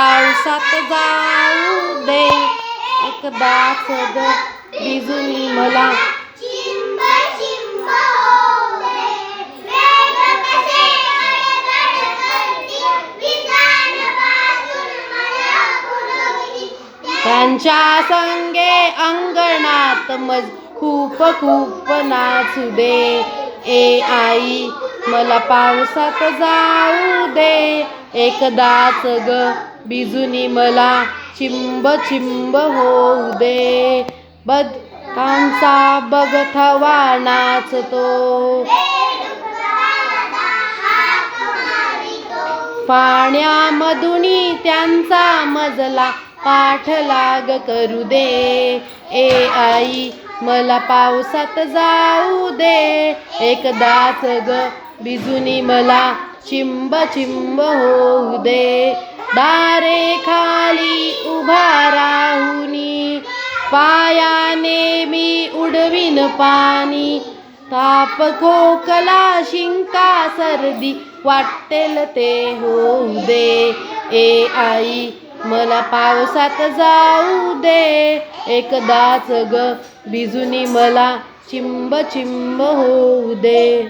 पावसात जाऊ दे. एकदाच भिजून मला. त्यांच्या संगे अंगणात मज खूप खूप नाचू दे. ए आई मला पावसात जाऊ दे. एकदाच ग बिजुनी मला चिंब चिंब होऊ दे. बदकांचा बघथवा नाचतो. पाण्यामधुनी त्यांचा मजला पाठलाग करू दे. ए आई मला पावसात जाऊ दे. एकदाच ग बिजुनी मला चिंब चिंब होऊ दे. दारे खाली उभा राहुनी. पायाने मी उडवीन पाणी. ताप खोकला शिंका सर्दी वाटेल ते होऊ दे. ए आई मला पावसात जाऊ दे. एकदाच ग बिजुनी मला चिंब चिंब होऊ दे.